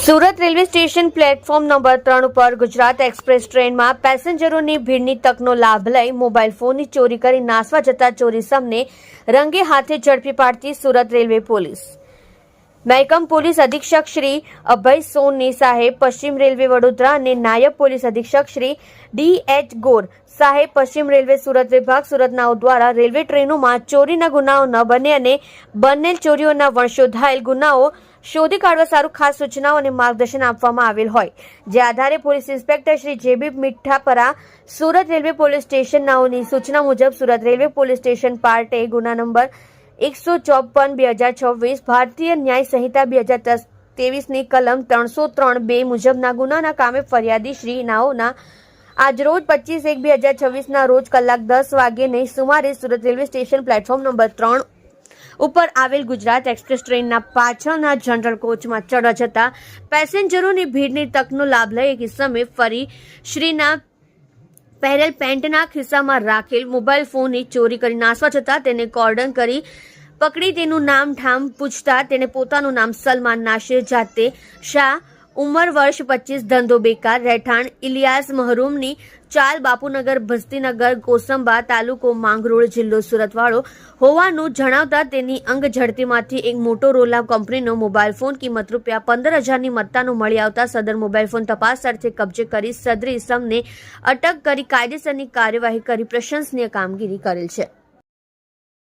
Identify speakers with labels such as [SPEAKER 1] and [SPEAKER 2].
[SPEAKER 1] Surat railway station platform number ત્રણ ઉપર Gujarat express ટ્રેનમાં પેસેન્જરોની ભીડની તકનો લાભ લઈ મોબાઈલ ફોનની ચોરી કરી નાસવા જતા ચોરીસમને રંગે હાથે ઝડપી પાડતી સુરત રેલવે પોલીસ. મહેકમ પોલીસ અધિક્ષક શ્રી અભય સોની સાહેબ, પશ્ચિમ રેલવે વડોદરા અને નાયબ પોલીસ અધિક્ષક શ્રી ડી એચ ગોર સાહેબ, પશ્ચિમ રેલવે સુરત વિભાગ સુરતનાઓ દ્વારા રેલવે ટ્રેનોમાં ચોરીના ગુનાઓ ન બને અને બનેલ ચોરીઓના વંશોધાયેલ ગુનાઓ શોધી કાઢવા સારું ખાસ સૂચનાઓ અને માર્ગદર્શન આપવામાં આવેલ હોય. જે આધારે police inspector Shri JB Mithapara Surat railway police station નાઓની સૂચના મુજબ Surat railway police station part A ગુના નંબર એકસો ચોપન બે હજાર છવ્વીસ, ભારતીય ન્યાય સંહિતા બે હજાર ત્રેવીસની કલમ ત્રણસો ત્રણ બે મુજબના ગુનાના કામે ફરિયાદી શ્રી નાઓના આજરોજ પચીસ એક બે હજાર છવ્વીસના રોજ કલાક દસ વાગ્યે સુમારે Surat railway station platform number ત્રણ ઉપર આવેલ ગુજરાત એક્સપ્રેસ ટ્રેનના પાછળના જનરલ કોચમાં ચડવા જતા પેસેન્જરોની ભીડની તકનો લાભ લઈ એક સમયે ફરી શ્રીના પહેરેલ પેન્ટના ખિસ્સામાં રાખેલ મોબાઈલ ફોનની ચોરી કરી નાસવા જતાં તેને કોર્ડન કરી પકડી. તેનું નામ ઠામ પૂછતા તેને પોતાનું નામ સલમાન નાશે જાતે શાહ ઉંમર વર્ષ પચીસ, ધંધો બેકાર, રહેઠાણ, ઇલિયાસ મહરૂમની ચાલ બાપુનગર, ભસ્તીનગર, કોસંબા તાલુકો, માંગરોળ જિલ્લો, સુરતવાળો હોવાનું જણાવતા તેની અંગ ઝડપીમાંથી એક મોટોરોલા કંપનીનો મોબાઈલ ફોન કિંમત રૂપિયા પંદર હજારની મત્તાનો મળી આવતા સદર મોબાઈલ ફોન તપાસ અર્થે કબજે કરી સદરી ઇસમને અટક કરી કાયદેસરની કાર્યવાહી કરી પ્રશંસનીય કામગીરી કરેલ છે.